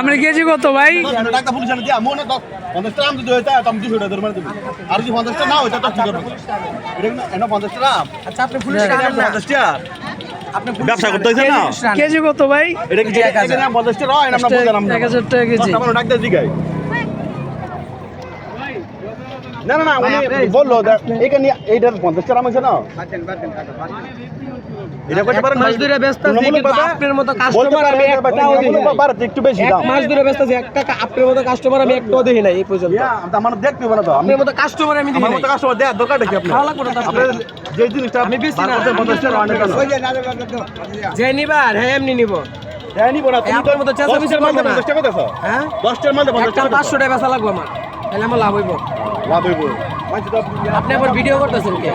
আমরা কেজি কত ভাই? মনে আচ্ছা আপনি ব্যবসা করতে হয়েছে না? কেজি কত ভাই? এটা কি পঞ্চাশ টাকা না আমরা এক হাজার টাকা কেজি। না না না উনি বলল দেখ, এখানে এইটা পঞ্চাশ টাকা আছে না। এটা করতে পারেন মাস ধরে ব্যস্ত আছি, কিন্তু আপনার মতো কাস্টমার আমি একটাও দেখি নাই। বাড়াতে একটু বেশি দাম। মাস ধরে ব্যস্ত আছি একটা আপনার মতো কাস্টমার আমি একটাও দেখি নাই এই পর্যন্ত। আমার দেখতে হবে তো আপনার মতো কাস্টমার আমি দেখি আমার মতো কাস্টমার দেওয়ার দরকার কি আপনার। ভালো লাগবে না যে জিনিসটা আমি বেশি না। পঞ্চাশ টাকা অনেক যে নিবার হ্যাঁ এমনি নিব। তুমি মতো চেঁচামেচির টাকা হ্যাঁ? টাকা পাঁচশো টাকা বেচা লাগবে আমার। তাহলে আমার লাভ হইব লাভ হইব মাঝে তো আপনি আবার ভিডিও করতেছেন কে